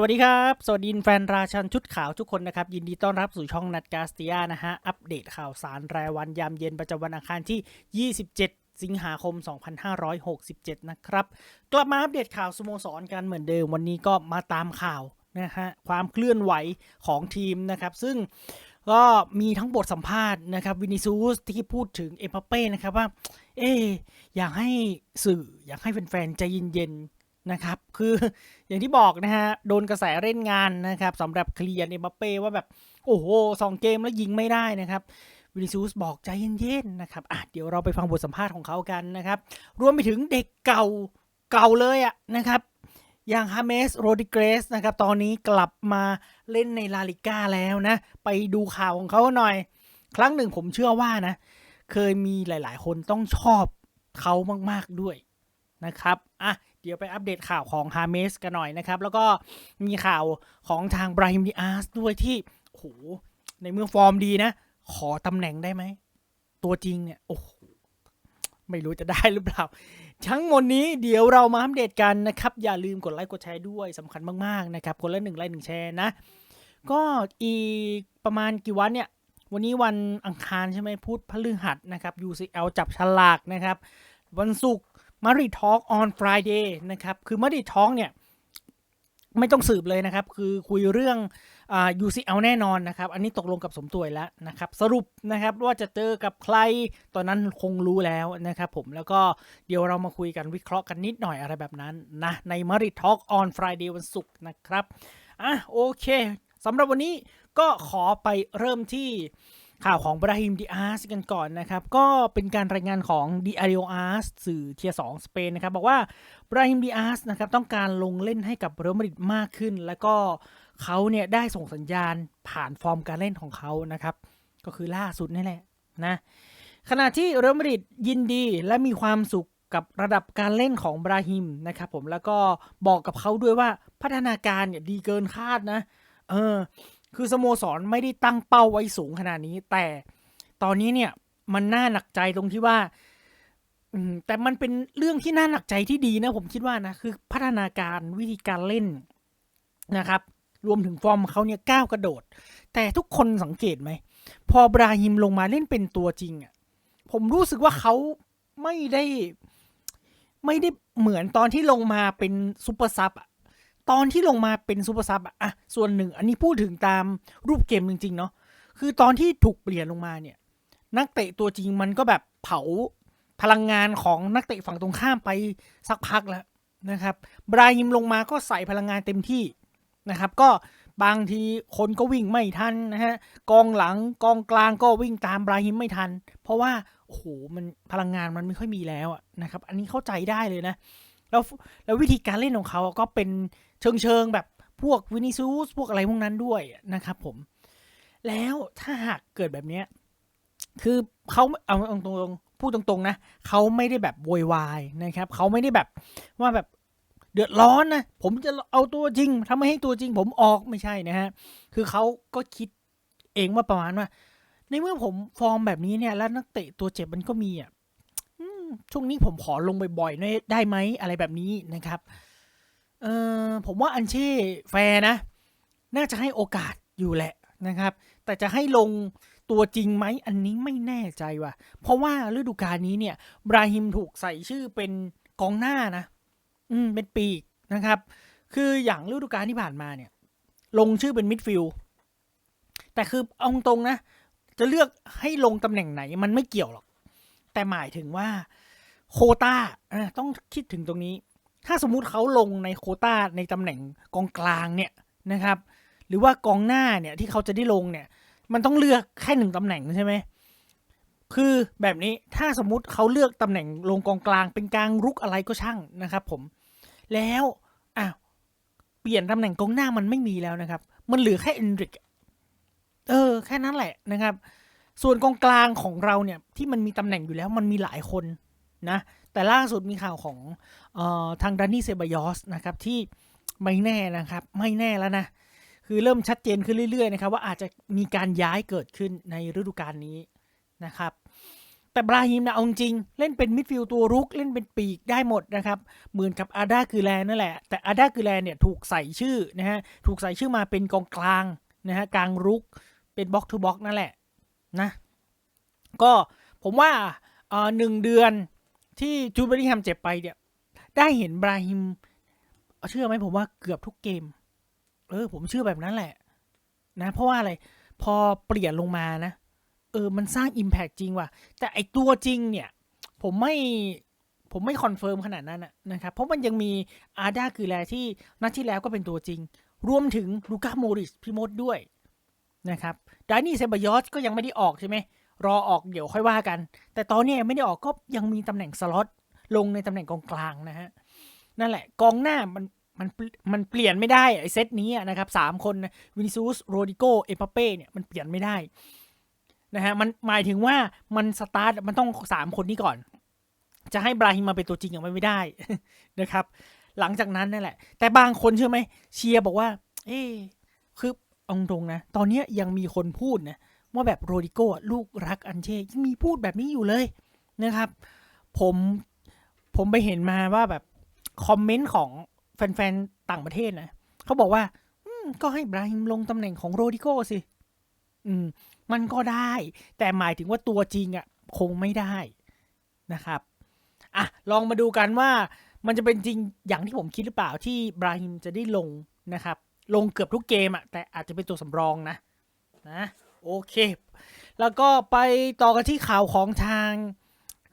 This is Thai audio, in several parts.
วัสดีครับ สวัสดีแฟนราชันชุดขาวทุกคนนะครับ ยินดีต้อนรับสู่ช่องนัดกาสตียนะฮะ อัปเดตข่าวสารรายวันยามเย็นประจำวันอังคารที่ 27 สิงหาคม 2567 นะครับ กลับมาอัปเดตข่าวสโมสรกันเหมือนเดิม วันนี้ก็มาตามข่าวนะฮะ ความเคลื่อนไหวของทีมนะครับ ซึ่งก็มีทั้งบทสัมภาษณ์นะครับวินิซูสที่พูดถึงเอ็มเป้นะครับว่า เอ๊อยากให้สื่ออยากให้แฟนๆใจเย็นๆ นะครับ คืออย่างที่บอกนะฮะ โดนกระแสเล่นงานนะครับสำหรับเคลียร์เอ็มบัปเป้ว่าแบบ โอ้โหสองเกมแล้วยิงไม่ได้นะครับวินิซูสบอกใจเย็นๆนะครับอะเดี๋ยวเราไปฟังบทสัมภาษณ์ของเขากันนะครับ รวมไปถึงเด็กเก่าเก่าเลยอะนะครับอย่างฮาเมสโรดิเกรสนะครับ ตอนนี้กลับมาเล่นในลาลิก้าแล้วนะ ไปดูข่าวของเขาหน่อย ครั้งหนึ่งผมเชื่อว่านะ เคยมีหลายๆ คนต้องชอบเขามากๆด้วยนะครับ อะ เดี๋ยวไปอัปเดตข่าวของฮาเมสกันหน่อยนะครับ แล้วก็มีข่าวของทางบรฮิมดิอาร์สด้วยที่โอ้โหในเมื่อฟอร์มดีนะ ขอตำแหน่งได้ไหม ตัวจริงเนี่ย โอ้โห ไม่รู้จะได้หรือเปล่า ทั้งหมดนี้เดี๋ยวเรามาอัปเดตกันนะครับ อย่าลืมกดไลค์กดแชร์ด้วยสำคัญมากๆนะครับ คนละหนึ่งไลค์หนึ่งแชร์นะ ก็อีกประมาณกี่วันเนี่ย วันนี้วันอังคารใช่ไหมพูดพฤหัสนะครับ UCL จับฉลากนะครับ วันศุกร์ มาริทอ l k on Friday นะครับ คือมาริทอ l k เนี่ย ไม่ต้องสืบเลยนะครับ คือคุยเรื่องอ่า UCL แน่นอนนะครับ อันนี้ตกลงกับสมตัวยแล้วนะครับ สรุปนะครับว่าจะเจอกับใคร ตอนนั้นคงรู้แล้วนะครับผม แล้วก็เดี๋ยวเรามาคุยกันวิเคราะห์กันนิดหน่อยอะไรแบบนั้นนะ ในมาริทอ l k on Friday วันศุกร์นะครับ อะโอเคสำหรับวันนี้ก็ขอไปเริ่มที่ ข่าวของบราฮิมดิอาร์สกันก่อนนะครับ ก็เป็นการรายงานของดิอาริโออาร์สสื่อเทียสองสเปนนะครับ บอกว่าบราฮิมดิอาร์สนะครับต้องการลงเล่นให้กับเรอัลมาดริดมากขึ้น แล้วก็เขาเนี่ยได้ส่งสัญญาณผ่านฟอร์มการเล่นของเขานะครับ ก็คือล่าสุดนี่แหละนะขณะที่เรอัลมาดริดยินดีและมีความสุขกับระดับการเล่นของบราฮิมนะครับผมแล้วก็บอกกับเขาด้วยว่าพัฒนาการเนี่ยดีเกินคาดนะ เออ คือสโมสรไม่ได้ตั้งเป้าไว้สูงขนาดนี้ แต่ตอนนี้เนี่ยมันน่าหนักใจตรงที่ว่าแต่มันเป็นเรื่องที่น่าหนักใจที่ดีนะ ผมคิดว่านะคือพัฒนาการวิธีการเล่นนะครับ รวมถึงฟอร์มเขาเนี่ยก้าวกระโดด แต่ทุกคนสังเกตไหม พอบราฮิมลงมาเล่นเป็นตัวจริงอะ่ะผมรู้สึกว่าเขาไม่ได้ ไม่ได้เหมือนตอนที่ลงมาเป็นซูเปอร์ซับอะ ตอนที่ลงมาเป็นซูเปอร์ซับอะส่วนหนึ่ง อันนี้พูดถึงตามรูปเกมจริง ๆ เนาะคือตอนที่ถูกเปลี่ยนลงมาเนี่ย นักเตะตัวจริงมันก็แบบเผาพลังงานของนักเตะฝั่งตรงข้ามไปสักพักแล้วนะครับบราฮิมลงมาก็ใส่พลังงานเต็มที่นะครับ ก็บางทีคนก็วิ่งไม่ทันนะฮะกองหลังกองกลางก็วิ่งตามบราฮิมไม่ทัน เพราะว่าโอ้โหมันพลังงานมันไม่ค่อยมีแล้วนะครับ อันนี้เข้าใจได้เลยนะ แล้วแล้ววิธีการเล่นของเขาก็เป็นเชิงเชิงแบบพวกวินิซูสพวกอะไรพวกนั้นด้วยนะครับผม แล้วถ้าหากเกิดแบบเนี้ยคือเขาเอาตรงๆพูดตรงๆนะเขาไม่ได้แบบโวยวายนะครับเขาไม่ได้แบบว่าแบบเดือดร้อนนะผมจะเอาตัวจริงทำให้ตัวจริงผมออกไม่ใช่นะฮะคือเขาก็คิดเองว่าประมาณว่า ในเมื่อผมฟอร์มแบบนี้เนี่ยแล้วนักเตะตัวเจ็บมันก็มีอะ ช่วงนี้ผมขอลงบ่อยๆได้ไหมอะไรแบบนี้นะครับเออผมว่าอันเช่แฟร์นะ น่าจะให้โอกาสอยู่แหละนะครับ แต่จะให้ลงตัวจริงไหมอันนี้ไม่แน่ใจว่ะ เพราะว่าฤดูกาลนี้เนี่ยบราฮิมถูกใส่ชื่อเป็นกองหน้านะ อืม เป็นปีกนะครับ คืออย่างฤดูกาลที่ผ่านมาเนี่ย ลงชื่อเป็นมิดฟิลด์แต่คือเอาตรงนะ จะเลือกให้ลงตำแหน่งไหนมันไม่เกี่ยวหรอก แต่หมายถึงว่า โคต้าต้องคิดถึงตรงนี้ ถ้าสมมุติเขาลงในโคต้าในตำแหน่งกองกลางเนี่ยนะครับ หรือว่ากองหน้าเนี่ยที่เขาจะได้ลงเนี่ย มันต้องเลือกแค่หนึ่งตำแหน่งใช่ไหมคือแบบนี้ถ้าสมมุติเขาเลือกตำแหน่งลงกองกลางเป็นกลางรุกอะไรก็ช่างนะครับ ผม แล้วอ้าวเปลี่ยนตำแหน่งกองหน้ามันไม่มีแล้วนะครับ มันเหลือแค่เอนริกเออ แค่นั้นแหละนะครับ ส่วนกองกลางของเราเนี่ยที่มันมีตำแหน่งอยู่แล้ว มันมีหลายคน นะ แต่ล่าสุดมีข่าวของออทางดานนี่เซบายอสนะครับที่ไม่แน่นะครับ ไม่แน่แล้วนะ คือเริ่มชัดเจนขึ้นเรื่อยๆนะครับว่าอาจจะมีการย้ายเกิดขึ้นในฤดูกาลนี้นะครับแต่บราฮิมนะเอาจริง เล่นเป็นมิดฟิลด์ตัวรุก เล่นเป็นปีกได้หมดนะครับ เหมือนกับอาดาคือแลนั่นแหละ แต่อาดาคือแลเนี่ยถูกใส่ชื่อนะฮะถูกใส่ชื่อมาเป็นกองกลางนะฮะกลางรุกเป็นบ็อกทูบ็อกนั่นแหละนะก็ผมว่าอ่อหนึ่งเดือน ที่จูเบอร์ริแฮมเจ็บไปเนี่ย ได้เห็นบราฮิมเชื่อไหมผมว่าเกือบทุกเกม เออ ผมเชื่อแบบนั้นแหละ นะ เพราะว่าอะไร พอเปลี่ยนลงมานะ เออ มันสร้าง Impact จริงว่ะ แต่ไอตัวจริงเนี่ย ผมไม่ผมไม่คอนเฟิร์มขนาดนั้นนะครับ เพราะมันยังมีอาดาคือแลที่นัดที่แล้วก็เป็นตัวจริง รวมถึงลูก้าโมริสพี่มดด้วยนะครับดานี่เซบายอสก็ยังไม่ได้ออกใช่ไหม รอออกเดี๋ยวค่อยว่ากัน แต่ตอนนี้ไม่ได้ออกก็ยังมีตำแหน่งสล็อตลงในตำแหน่งกองกลางนะฮะนั่นแหละ กองหน้ามันมันมันเปลี่ยนไม่ได้ไอเซตนี้นะครับสามคนวินิซูสโรดิโกเอปเป้เนี่ยมันเปลี่ยนไม่ได้นะฮะมันหมายถึงว่ามันสตาร์ทมันต้องสามคนนี้ก่อน จะให้บราฮิมมาเป็นตัวจริงอย่างไม่ได้นะครับ หลังจากนั้นนั่นแหละ แต่บางคนเชื่อไหมเชียร์บอกว่า เอ๊คือเอาตรงนะ ตอนนี้ยังมีคนพูดนะ ว่าแบบโรดิโก้ลูกรักอันเช่ยังมีพูดแบบนี้อยู่เลยนะครับ ผมผมไปเห็นมาว่าแบบคอมเมนต์ของแฟนๆ ต่างประเทศนะเขาบอกว่าก็ให้บราฮิมลงตำแหน่งของโรดิโก้สิ อืม มันก็ได้ แต่หมายถึงว่าตัวจริงอะ่ะ คงไม่ได้นะครับอะลองมาดูกันว่ามันจะเป็นจริงอย่างที่ผมคิดหรือเปล่าที่บราฮิมจะได้ลงนะครับ ลงเกือบทุกเกมอะ่ะแต่อาจจะเป็นตัวสำรองนะ นะ โอเค แล้วก็ไปต่อกันที่ข่าวของทาง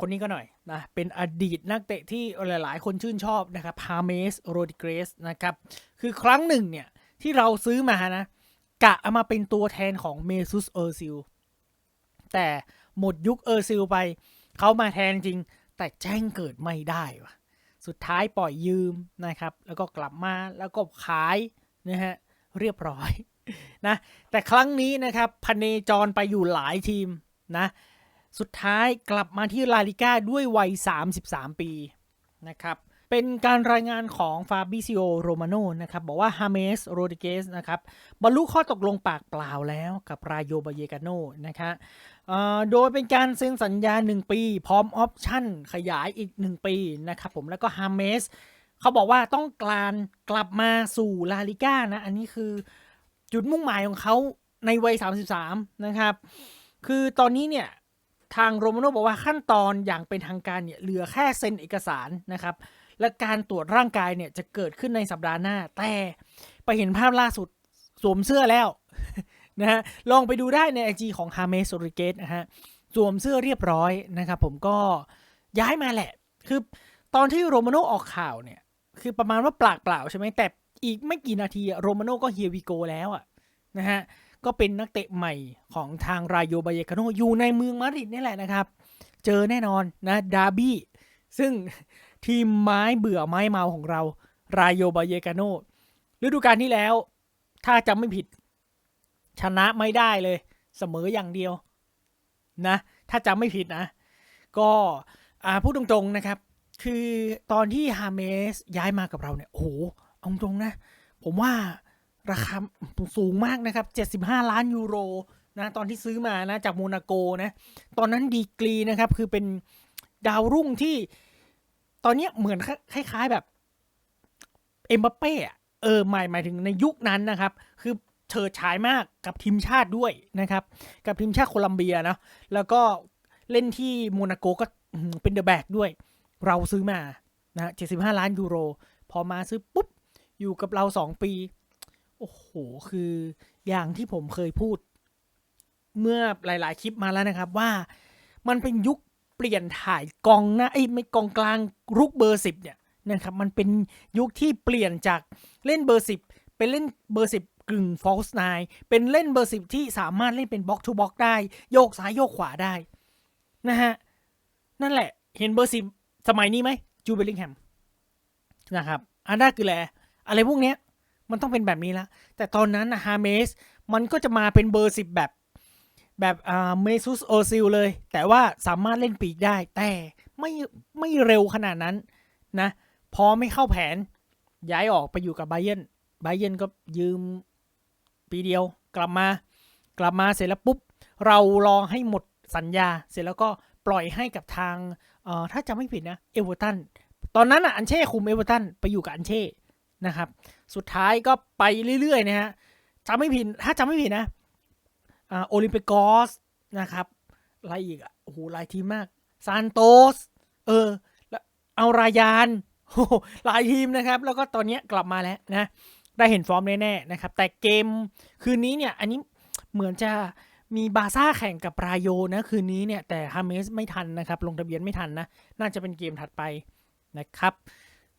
คนนี้ก็หน่อยนะเป็นอดีตนักเตะที่หลาย ๆ คนชื่นชอบนะครับฮาเมสโรดิเกรสนะครับ คือครั้งหนึ่งเนี่ย ที่เราซื้อมานะกะเอามาเป็นตัวแทนของเมซุสเออร์ซิลแต่หมดยุคเออร์ซิลไป เขามาแทนจริง แต่แจ้งเกิดไม่ได้วะสุดท้ายปล่อยยืมนะครับ แล้วก็กลับมาแล้วก็ขายนะฮะเรียบร้อย นะแต่ครั้งนี้นะครับพเนจรไปอยู่หลายทีมนะสุดท้ายกลับมาที่ลาลิก้าด้วยวัย 33 ปีนะครับเป็นการรายงานของฟาบิซิโอโรมาโนนะครับบอกว่าฮาเมสโรดิเกสนะครับบรรลุข้อตกลงปากเปล่าแล้วกับรายโยบาเยกาโนนะคะเอ่อโดยเป็นการเซ็นสัญญา 1 ปี พร้อมออปชั่นขยายอีก 1 ปีนะครับผมแล้วก็ฮาเมสเขาบอกว่าต้องการกลับมาสู่ลาลิก้านะ อันนี้คือ จุดมุ่งหมายของเขาในวัย 33 นะครับ คือตอนนี้เนี่ยทางโรมาโนบอกว่าขั้นตอนอย่างเป็นทางการเนี่ยเหลือแค่เซ็นเอกสารนะครับ และการตรวจร่างกายเนี่ยจะเกิดขึ้นในสัปดาห์หน้า แต่ไปเห็นภาพล่าสุดสวมเสื้อแล้วนะฮะลองไปดูได้ในไอจของฮาเมสโร i เกสนะฮะสวมเสื้อเรียบร้อยนะครับ ผมก็ย้ายมาแหละ คือตอนที่โรมาโนออกข่าวเนี่ย คือประมาณว่าปากเปล่าใช่ไหมแต่ อีกไม่กี่นาทีโรมาโนก็เฮียวีโกแล้วอะนะฮะก็เป็นนักเตะใหม่ของทางรายโยบายกาโนอยู่ในเมืองมาดริดนี่แหละนะครับ เจอแน่นอนนะดาร์บี้ซึ่งทีมไม้เบื่อไม้เมาของเรารายโยบายกาโนฤดูกาลที่แล้ว ถ้าจำไม่ผิด ชนะไม่ได้เลย เสมออย่างเดียวนะถ้าจำไม่ผิดนะ ก็อ่าพูดตรงๆนะครับ คือตอนที่ฮาเมสย้ายมากับเราเนี่ยโอ้โห เอาตรงนะ ผมว่าราคาสูงมากนะครับ 75 ล้านยูโรนะตอนที่ซื้อมานะจากโมนาโกนะตอนนั้นดีกรีนะครับคือเป็นดาวรุ่งที่ ตอนนี้เหมือนคล้าย ๆแบบเอ็มบัปเป้เออหมายหมายถึงในยุคนั้นนะครับ คือเฉิดฉายมากกับทีมชาติด้วยนะครับ กับทีมชาติโคลัมเบียนะแล้วก็เล่นที่โมนาโกก็เป็นเดอะแบกด้วย เราซื้อมานะ75 ล้านยูโร พอมาซื้อปุ๊บ อยู่กับเรา2ปี โอ้โห คืออย่างที่ผมเคยพูด เมื่อหลาย ๆ คลิปมาแล้วนะครับว่ามันเป็นยุคเปลี่ยนถ่ายกองนะไอ้ไม่กองกลางรุกเบอร์สิบเนี่ยนะครับมันเป็นยุคที่เปลี่ยนจากเล่นเบอร์สิบเป็นเล่นเบอร์สิบกึ่งฟอลส์ไนเป็นเล่นเบอร์สิบที่สามารถเล่นเป็นบ็อกทูบ็อกได้โยกซ้ายโยกขวาได้นะฮะนั่นแหละเห็นเบอร์สิบสมัยนี้ไหมจูเบลลิงแฮมนะครับอันด้าคือแล อะไรพวกเนี้ยมันต้องเป็นแบบนี้แล้วแต่ตอนนั้นนะฮาเมสมันก็จะมาเป็นเบอร์สิบแบบแบบอ่าเมซุสโอซิลเลย แต่ว่าสามารถเล่นปีกได้ แต่ไม่ไม่เร็วขนาดนั้นนะ พอไม่เข้าแผน ย้ายออกไปอยู่กับไบเยนไบเยนก็ยืมปีเดียวกลับมา กลับมาเสร็จแล้วปุ๊บ เราลอให้หมดสัญญา เสร็จแล้วก็ปล่อยให้กับทางเอ่อถ้าจำไม่ผิดนะเอเวอร์ตันตอนนั้นอะอันเช่คุมเอเวอร์ตันไปอยู่กับอันเช่ นะครับ สุดท้ายก็ไปเรื่อยๆนะฮะจำไม่ผิดถ้าจำไม่ผิดนะโอลิมปิกอสนะครับอะไรอีกโอ้โหหลายทีมมากซานโตสเออแล้วเอารายานโอ้โหลายทีมนะครับ แล้วก็ตอนนี้กลับมาแล้วนะได้เห็นฟอร์มแน่ๆนะครับ แต่เกมคืนนี้เนี่ย อันนี้เหมือนจะมีบาซ่าแข่งกับรายโยนะคืนนี้เนี่ย แต่ฮาเมสไม่ทันนะครับ ลงทะเบียนไม่ทันนะ น่าจะเป็นเกมถัดไปนะครับ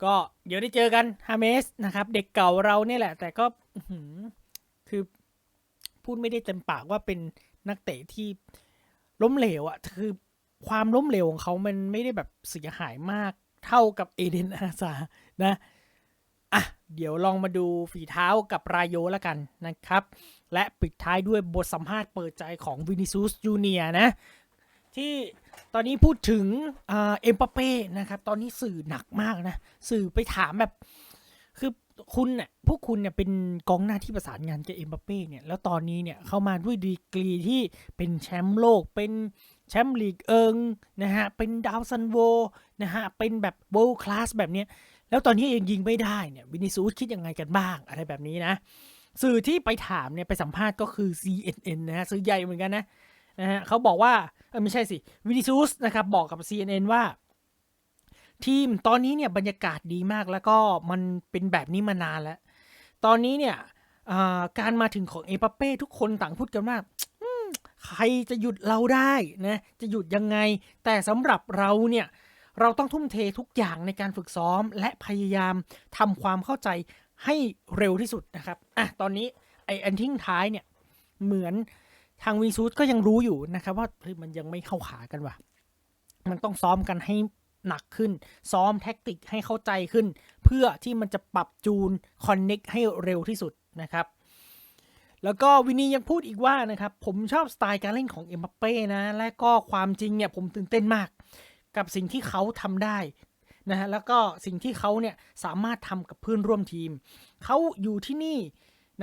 ก็เดี๋ยวได้เจอกันฮาเมสนะครับ เด็กเก่าเราเนี่ยแหละ แต่ก็คือพูดไม่ได้เต็มปากว่าเป็นนักเตะที่ล้มเหลวอะคือความล้มเหลวของเขามันไม่ได้แบบเสียหายมากเท่ากับเอเดนอาซานะอะเดี๋ยวลองมาดูฝีเท้ากับรายโยแล้วกันนะครับ และปิดท้ายด้วยบทสัมภาษณ์เปิดใจของวินิซูสจูเนียนะ ที่ตอนนี้พูดถึงเอ็มปาเป้นะครับ ตอนนี้สื่อหนักมากนะ สื่อไปถามแบบ คือคุณเนี่ยพวกคุณเนี่ยเป็นกองหน้าที่ประสานงานกับเอ็มบัปเป้เนี่ย แล้วตอนนี้เนี่ยเข้ามาด้วยดีกรีที่เป็นแชมป์โลก เป็นแชมป์ลีกเอิงนะฮะ เป็นดาวซันโวนะฮะ เป็นแบบโวลคลาสแบบเนี้ย แล้วตอนนี้เองยิงไม่ได้เนี่ยวินิซูสคิดยังไงกันบ้างอะไรแบบนี้นะ สื่อที่ไปถามเนี่ยไปสัมภาษณ์ก็คือ CNN นะฮะสื่อใหญ่เหมือนกันนะ นะฮะเขาบอกว่าเออไม่ใช่สิวินิซูสนะครับบอกกับ CNN ว่า ทีมตอนนี้เนี่ยบรรยากาศดีมากแล้วก็มันเป็นแบบนี้มานานแล้ว ตอนนี้เนี่ยการมาถึงของเอปาเป้ทุกคนต่างพูดกันว่าใครจะหยุดเราได้นะจะหยุดยังไง แต่สำหรับเราเนี่ยเราต้องทุ่มเททุกอย่างในการฝึกซ้อม และพยายามทำความเข้าใจให้เร็วที่สุดนะครับอะตอนนี้ไออันทิ้งท้ายเนี่ยเหมือน ทางวินซูสก็ยังรู้อยู่นะครับว่าเฮ้ยมันยังไม่เข้าขากันว่ะ มันต้องซ้อมกันให้หนักขึ้น ซ้อมแท็กติกให้เข้าใจขึ้น เพื่อที่มันจะปรับจูนคอนเน็กให้เร็วที่สุดนะครับ แล้วก็วินียังพูดอีกว่านะครับ ผมชอบสไตล์การเล่นของเอ็มบัปเป้นะ และก็ความจริงเนี่ยผมตื่นเต้นมาก กับสิ่งที่เขาทำได้นะฮะแล้วก็สิ่งที่เขาเนี่ยสามารถทำกับเพื่อนร่วมทีม เขาอยู่ที่นี่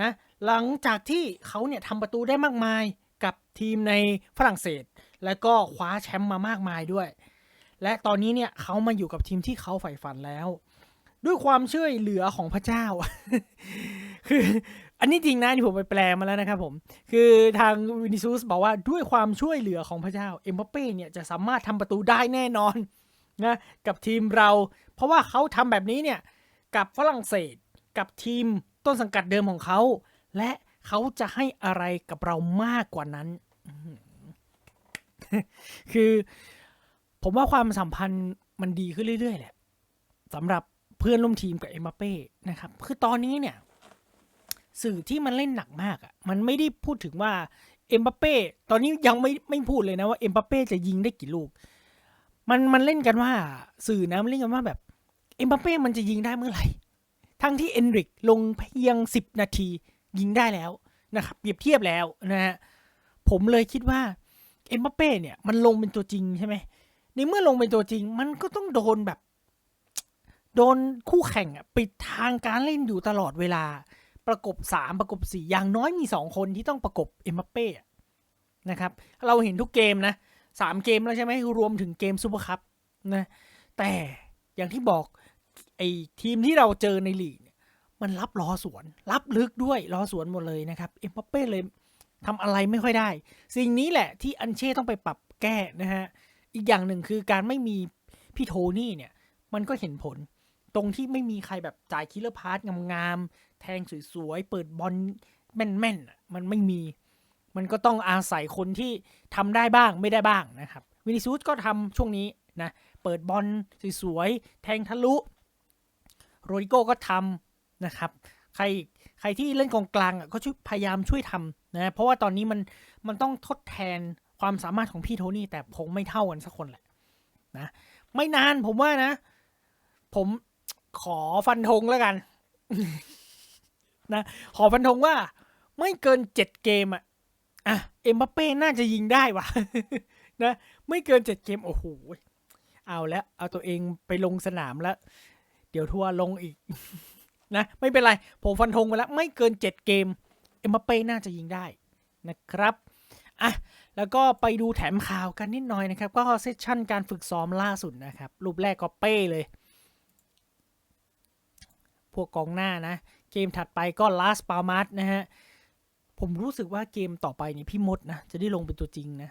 นะหลังจากที่เขาเนี่ยทำประตูได้มากมาย กับทีมในฝรั่งเศส แล้วก็คว้าแชมป์มามากมายด้วย และตอนนี้เนี่ยเขามาอยู่กับทีมที่เขาใฝ่ฝันแล้ว ด้วยความช่วยเหลือของพระเจ้า คืออันนี้จริงนะที่ผมไปแปลมาแล้วนะครับผม คือทางวินิซูสบอกว่าด้วยความช่วยเหลือของพระเจ้าเอ็มบัปเป้เนี่ยจะสามารถทำประตูได้แน่นอนนะกับทีมเรา เพราะว่าเขาทำแบบนี้เนี่ยกับฝรั่งเศสกับทีมต้นสังกัดเดิมของเขา และ เขาจะให้อะไรกับเรามากกว่านั้นคือ ผมว่าความสัมพันธ์มันดีขึ้นเรื่อยๆแหละสำหรับเพื่อนร่วมทีมกับเอ็มบัปเป้นะครับ คือตอนนี้เนี่ย สื่อที่มันเล่นหนักมากอะ่ะ มันไม่ได้พูดถึงว่าเอ็มบัปเป้ตอนนี้ยังไม่ไม่พูดเลยนะว่าเอ็มบัปเป้จะยิงได้กี่ลูก มันมันเล่นกันว่า สื่อนะมันเล่นกันว่าแบบเอ็มบัปเป้มันจะยิงได้เมื่อไหร่ ทั้งที่เอนริกลงเพียงสิบนาที ยิงได้แล้วนะครับเปรียบเทียบแล้วนะฮะผมเลยคิดว่าเอ็มบัปเป้เนี่ยมันลงเป็นตัวจริงใช่ไหมในเมื่อลงเป็นตัวจริง มันก็ต้องโดนแบบ โดนคู่แข่งปิดทางการเล่นอยู่ตลอดเวลา ประกบสามประกบสี่อย่างน้อยมีสองคนที่ต้องประกบเอ็มบัปเป้นะครับ เราเห็นทุกเกมนะสามเกมแล้วใช่ไหมรวมถึงเกมซูเปอร์คัพนะแต่อย่างที่บอกไอ้ทีมที่เราเจอในลีก มันรับล้อสวน รับลึกด้วยล้อสวนหมดเลยนะครับเอ็มบัปเป้เลยทำอะไรไม่ค่อยได้ สิ่งนี้แหละที่อันเช่ต้องไปปรับแก้นะฮะอีกอย่างหนึ่งคือการไม่มีพี่โทนี่เนี่ย มันก็เห็นผล ตรงที่ไม่มีใครแบบจ่ายคิลเลอร์พาร์ตงามๆแทงสวยๆ เปิดบอลแม่นๆ มันไม่มี มันก็ต้องอาศัยคนที่ทำได้บ้างไม่ได้บ้างนะครับ วินิซูสก็ทำช่วงนี้นะ เปิดบอลสวยๆ แทงทะลุ โรดิโก้ก็ทำ นะครับ ใครใครที่เล่นกองกลางอะก็ช่วยพยายามช่วยทำนะเพราะว่าตอนนี้มันมันต้องทดแทนความสามารถของพี่โทนี่แต่คงไม่เท่ากันสักคนแหละนะไม่นานผมว่านะ ผมขอฟันธงแล้วกันนะขอฟันธงว่า ไม่เกินเจ็ดเกมอะอะเอ็มบัปเป้น่าจะยิงได้ว่ะนะไม่เกินเจ็ดเกมโอ้โหเอาแล้วเอาตัวเองไปลงสนามแล้ว เดี๋ยวทัวร์ลงอีก นะ ไม่เป็นไร ผมฟันธงไปแล้ว ไม่เกินเจ็ดเกม เอ็มบัปเป้น่าจะยิงได้นะครับอะแล้วก็ไปดูแถมข่าวกันนิดหน่อยนะครับ ก็เซสชั่นการฝึกซ้อมล่าสุดนะครับ รูปแรกก็เป้เลย พวกกองหน้านะ เกมถัดไปก็ last p a l m a s นะฮะ ผมรู้สึกว่าเกมต่อไปนี่พี่มดนะ จะได้ลงเป็นตัวจริงนะ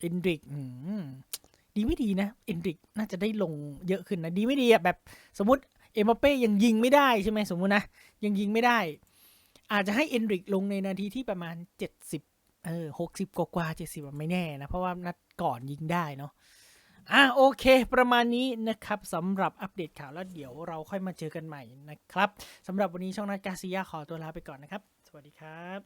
เอนดริกดีไม่ดีนะเอนดริกน่าจะได้ลงเยอะขึ้นนะ ดีไม่ดีอะแบบสมมติ เอ็มบัเป้ยังยิงไม่ได้ใช่ไหมสมมุตินะ ยังยิงไม่ได้ อาจจะให้เอนริกลงในนาทีที่ประมาณเจ็ดสิบเออหกสิบกว่าเจ็ดสิบไม่แน่นะ เพราะว่านัดก่อนยิงได้เนาะอะโอเคประมาณนี้นะครับสำหรับอัปเดตข่าวแล้วเดี๋ยวเราค่อยมาเจอกันใหม่นะครับสำหรับวันนี้ช่องนัดกาซิยาขอตัวลาไปก่อนนะครับ สวัสดีครับ